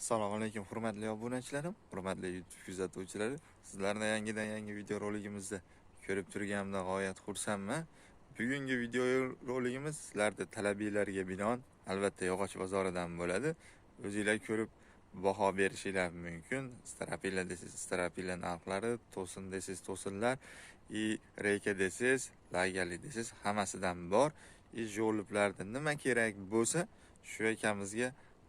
assalomu alaykum hurmatli obunachilarim hurmatli youtube kuzatuvchilari. Sizlarni yangidan yangi video roligimizda ko'rib turganimdan g'oyat xursandman bugungi video roligimiz sizlarni talabinglarga binoan albatta yog'och bozoridan bo'ladi. O'zinglar ko'rib baho berishinglar mumkin. Starapilla desangiz starapilla narxlari to'sin desangiz to'sinlar. И reyka desangiz lagerli desangiz hammasidan bor. И joliblarda nima kerak bo'lsa shu akamizga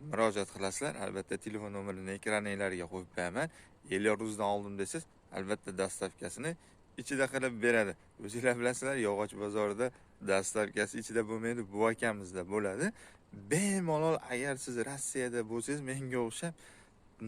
murojaat qilasizlar. Albatta telefon nomerini ekraninglarga qo'yib qo'yaman elyoruzdan oldim desangiz albatta dastavkasini ichida qilib beradi. O'zinglar bilasizlar yog'och bozorida dastavkasi ichida bo'lmaydi bu akamizda bo'ladi. Bemalol agar siz rossiyada bo'lsangiz menga o'xshab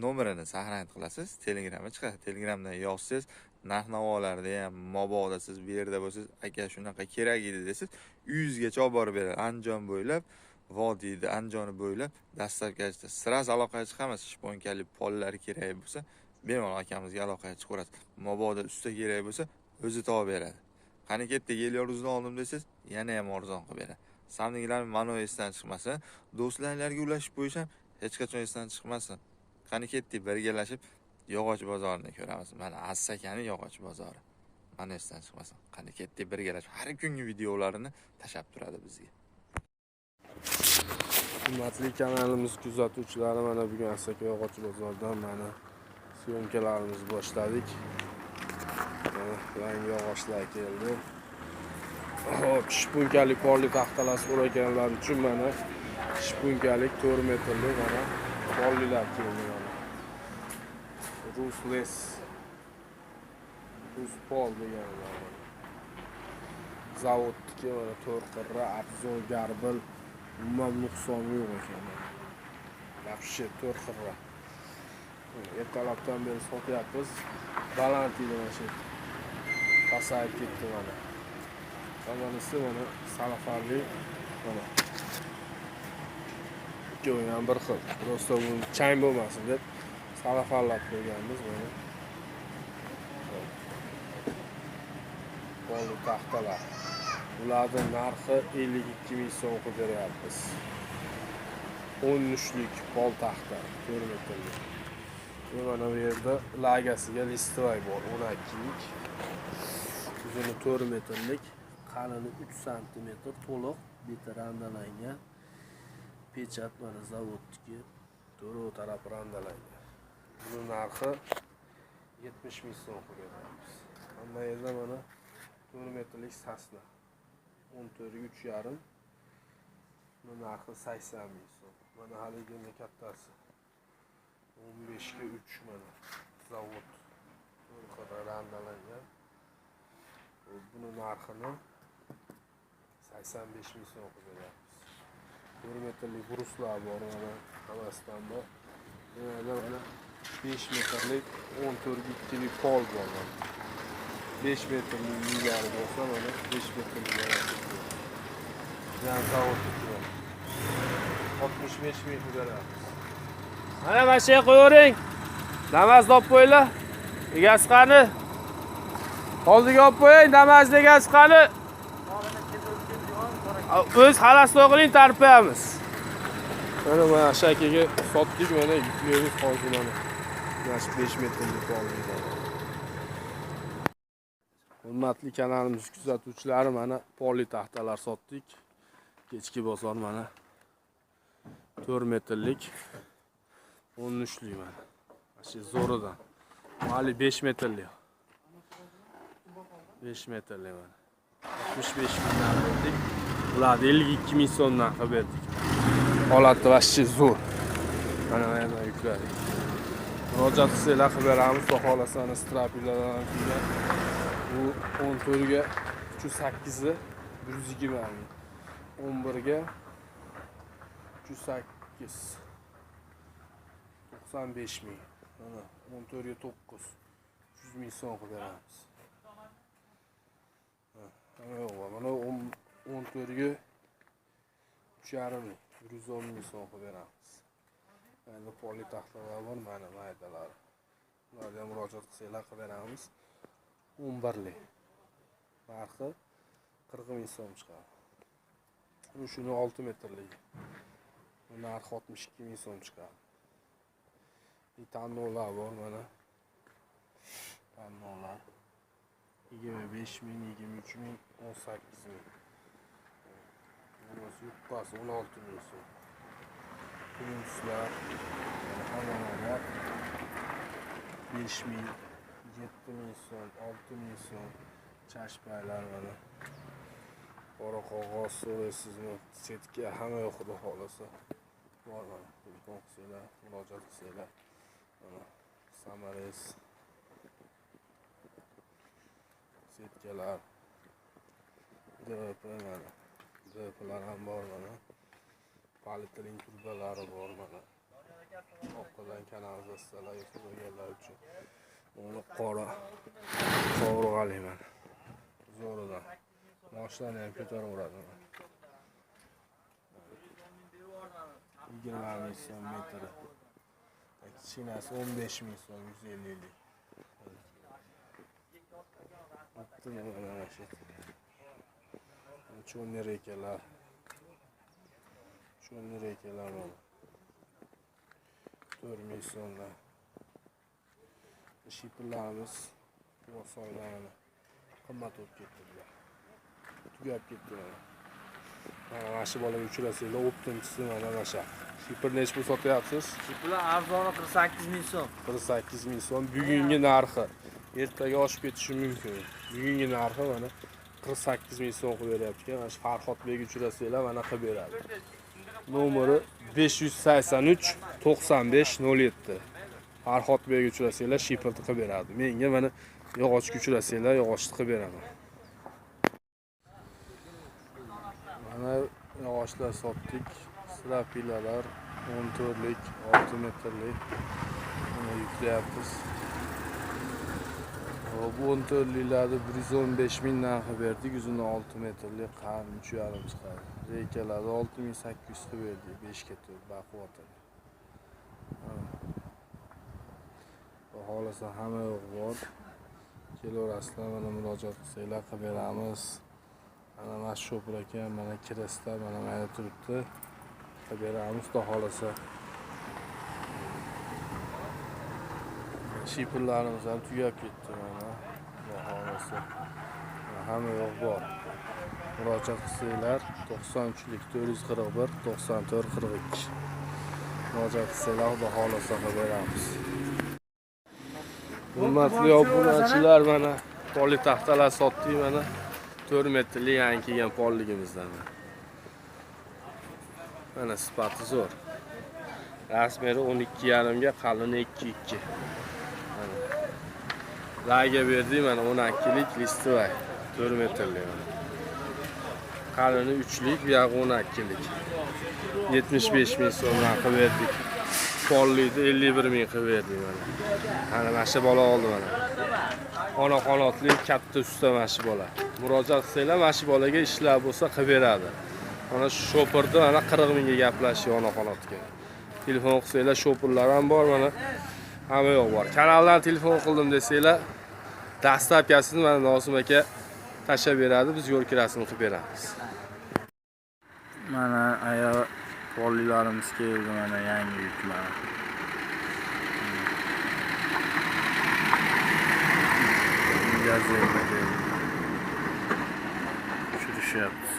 nomerini saqlanib qilasiz. Telegramga chiqadi. Telegramdan yozsangiz narx navolarni ham mabodo siz bu yerda bo'lsangiz aka shunaqa kerak edi desangiz uyingizgacha olib borib beradi. Andijon bo'ylab vodiyni andijonni bo'ylab dastavkachi sraz aloqaga chiqamiz. Shponkali pollar kerak bo'lsa bemalol akamizga aloqaga chiqaverasiz mabodo usta kerak bo'lsa o'zi topib beradi. Qani ketdik elyoruzdan oldim desangiz yana ham arzon qilib beradi. Samninglarni mano esdan chiqmasin do'stlaringlarga ulashib qo'yish ham hech qachon esdan chiqmasin. Qani ketdik birgalashib yog'och bozorini ko'ramiz. Mana assakani yog'och bozori. Mana esdan chiqmasin. Qani ketdik birgalashib. Har kungi videolarini tashlab turadi bizga. Hurmatli kanalimiz kuzatuvchilari mana bugun asaka yog'och bozoridan mana syomkalarimizni boshladik mana yangi yog'ochlar keldi hop shpunkalik porli taxtalar so'raganlar uchun mana shpunkalik to'rt metrli mana porlilar keldi mana rusles rus pol deganlar zavodniki mana to'rt qirra abzor garbil umuman nuqsoni yo'q ekan вообще to'rt xirra ertalabdan beri sotyapmiz balandiydi mana shu pasayib ketdi mana manisi mana salafarli mana ikkovi ham bir xil просто bu chang bo'lmasin deb salafarlab qo'yganmiz mana Bolu taxtalar ularni narxi ellik ikki ming so'm qilib beryapmiz o'n uchlik pol taxta to'rt metrlik Ve mana bu yerda lagasiga listovoy bor o'n ikkilik. Uzuni to'rt metrlik qalini uch santimetr to'liq beti randalangan pechat mana zavodniki to'rov tarafi randalangan buni narxi yetmish ming so'm beryapmiz hamma yerda mana to'rt metrlik sasna o'n to'rtga uch yarim buni narxi sakson ming so'm mana haligini kattasi o'n beshga uch mana zavod sakson besh ming so'm qilib beryapmiz to'rt metrlik bruslar bor mana hammasidan bor yana mana besh metrlik o'n to'rtga ikkilik pol mana 5 metrlik ilgari bo'lsa mana 5 metrlik yani zavod tutuyor 65 ming beryapmiz mana mana shu yerga qo'yavering namozni olib qo'yinglar egasi qani oldiga olib qo'ying namozni egasi qani o'z xalasini qiling tarpayamiz mana mana shu akaga sotdik mana yuklaymiz hozir mana mana shu 5 metrlik oldik hurmatli kanalimiz kuzatuvchilari mana poli taxtalar sotdik kechki bozor mana 4 metrlik 13lik mana mana shu zo'ridan mali 5 metrlik 5 metrlik mana 65 mingdan berdik ularni 52 ming so'mdan qilib berdik holati вообще zo'r mana bu yerdan yukladik murojaat qilsanglar qilib beramiz xudo xohlasa ana strapilardan kelgan bu 14 ga 308 ni 120 ming 11 ga 308 95 ming mana 14 ga 9 100 ming so'm qilib beramiz mana yo'q mana 14 ga 3,5 ming 110 ming so'm qilib beramiz endi poli taxtalar bor mana maydalari ularga ham murojaat qilsanglar qilib beramiz 11lik narxi 40 ming so'm chiqadi shuni 6 metrligi narxi 62 ming so'm chiqadi tanlovlar bor mana tanlovlar yigirma besh ming yigirma uch ming o'n sakkiz ming bunisi yupqasi o'n olti ming so'm. Kumuslar havalar besh ming yetti ming so'm olti ming so'm chashmalar mana qora qog'oz so'raysizmi setka hamma yoq xudo xohlasa. Bor mana telefon qilsanglar murojaat qilsanglar. Mana samares. Setkalar. Dp mana. Dplar ham bor mana. Politrin turbalari bor mana. Orqadan kanalizatsiyalar qurganlar uchun. Uni qora qovurg'ali mana zo'ridan moshlarni ham ko'taraveradi mana yigirma ming so'm metri o'n besh ming so'm yuz elliklik bittimi mana shu cho'ni rekalar cho'ni rekalar mana to'rt ming so'mdan shipirlarimiz vosoylarni qimmat bo'lib ketdi bular tugab ketdi mana shu bolaga uchrasanglar o'ttinchisi mana mana shu shipir nechi pul sotyapsiz Bular arzoni 48 ming so'm. qirq sakkiz ming so'm bugungi narxi ertaga oshib ketishi mumkin bugungi narxi mana qirq sakkiz ming so'm qilib beryapti ekan mana shu farhodbek uchrasanglar mana qilib beradi nomeri besh yuz sakson uch to'qson besh nol yetti farhodbek uchrasanglar shipirni qilib beradi menga mana yog'ochga uchrasanglar yog'ochni qilib beraman mana yog'ochlar sotdik strapilalar o'n to'rtlik olti metrlik Buni yuklayapmiz Hop, bu 14'lilerde 115 bin narxı verdik. Uzun 6 metrelik qarn 3 yarım çıkardı. Reykelerde 6800 verdi. 5 getir. Bakı ortada. Xohlasa hamma yo'q bor. Kelaverasizlar, mana murojaat qilsanglar qilib beramiz. Mana mana shu ekan, mana kirasizlar, mana mayda turibdi. Qilib beramiz, xudo xohlasa. Shipirlarimiz ham tugab ketdi mana. Xudo xohlasa. Hamma yo'q bor. Murojaat qilsanglar 93lik 441 94 42. Murojaat qilsanglar xudo xohlasa qilib beramiz. Hurmatli obunachilar mana poli taxtalar sotdik mana 4 metrli yangi kelgan polligimizdan. Mana sifati zo'r. Rasmeri 12,5 ga qalini 2,2. Mana. Laga berdik mana 12lik listoy 4 metrli mana. Qalini 3lik, bu yog'i 12lik. 75 ming so'mdan qilib berdik. Pollikni 51 ming qilib berdik mana. Mana mana shu bola oldi mana. Ona qanotli katta usta mana shu bola. Murojaat qilsanglar mana shu bolaga ishlar bo'lsa qilib beradi. Mana shu shopirni mana 40 mingga gaplashib ona qanotga. Telefon qilsanglar shopirlar ham bor mana. Hamma yo'q bor. Kanaldan telefon qildim desanglar, dastlabkasini mana Nosim aka tashlab beradi, biz yo'l kirasini qilib beramiz. Mana aya polilarimiz keldi mana yangi yuklar. Gazeta keldi. Turishyapti.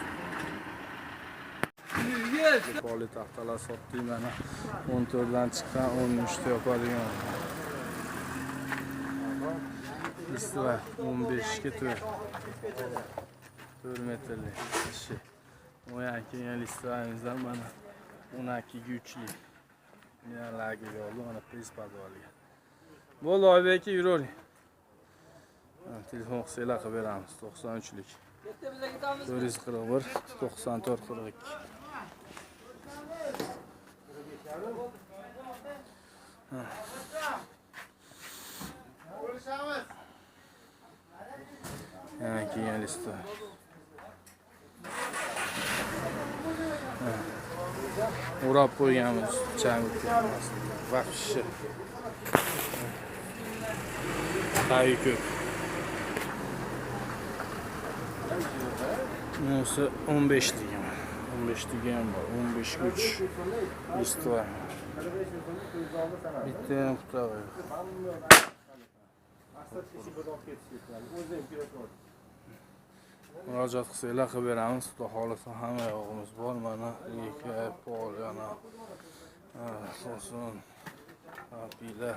Poli taxtalar sotdik mana 14 dan chiqqan 13 ta yopadigan. Istiva 15 ga 4. 4 metrli ishi. Yani kelgan listvamizdan mana 12 ga 3lik. Yana lagi oldi mana pes podvaliga. Bo'ldi Oybek aka yuravering. Ha, Telefon qilsanglar qilib beramiz 93lik. 441 94 42. Yani kelgan listi. O'rab qo'yganmiz chamit Vahshi. Tayi ko'p. Bunisi 15 degan. 15 degan bor. 15 3 listi var. bitta ham qutaqay مراجعات خسته ایلا خبیر همز با حال تا همه اقومز بار من یکی ایپ بار یا نا سوزون بیده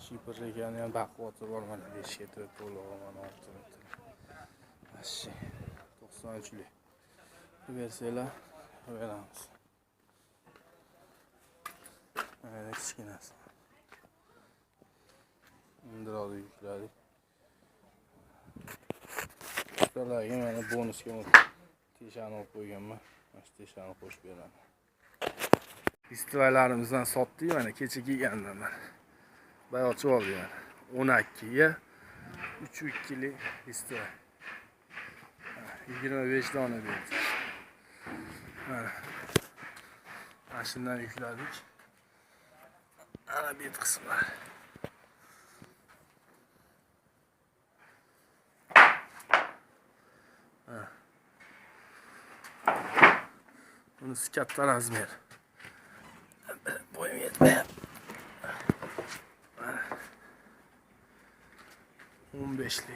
چی پر لگیان یا باقوات بار من بیشی توی پول آقا من آفتون اتلا اشی توخسان چلی خبیر سیلا خبیر همز ایلکس کنیز اندرابی بیده ustalarga mana bonusga teshani olib qo'yganman mana shu teshani qo'shib beraman festivallarimizdan sotdik mana kecha kelgandim mana boya ochib oldik mana o'n ikkiga uch ikkilik festival yigirma besh dona berdik mana mana shundan yukladik ana bet qismlar Anasını sikatlar Azmer. Boyum yetmeye. 15'li.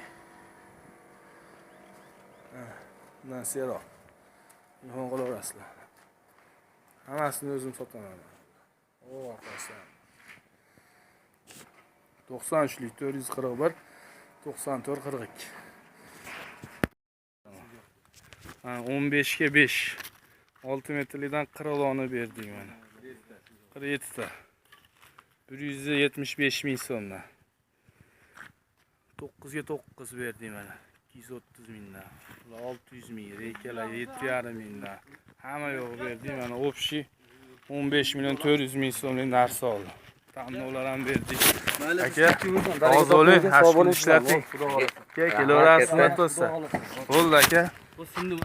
Nasıl o? Yuhongol orasılar. Anasını özüm satamam. O arkadaşlar. 93'lük 441 94 42. 15'ge 5 altimetreden kralonu verdim yani. 47 da. 175 bin sonla. 9'ga 9 verdim yani. 230 binda. 600 bin, reykala 7,5 binda. Hamma yo'q verdim yani. Общий 15 milyon 400 bin so'mlik narsa oldi. Ta'minlovlar ham berdik. Aka, hozir o'ling, hashkun ishlating. Kelaverasizlar bo'lsa. Bo'ldi aka.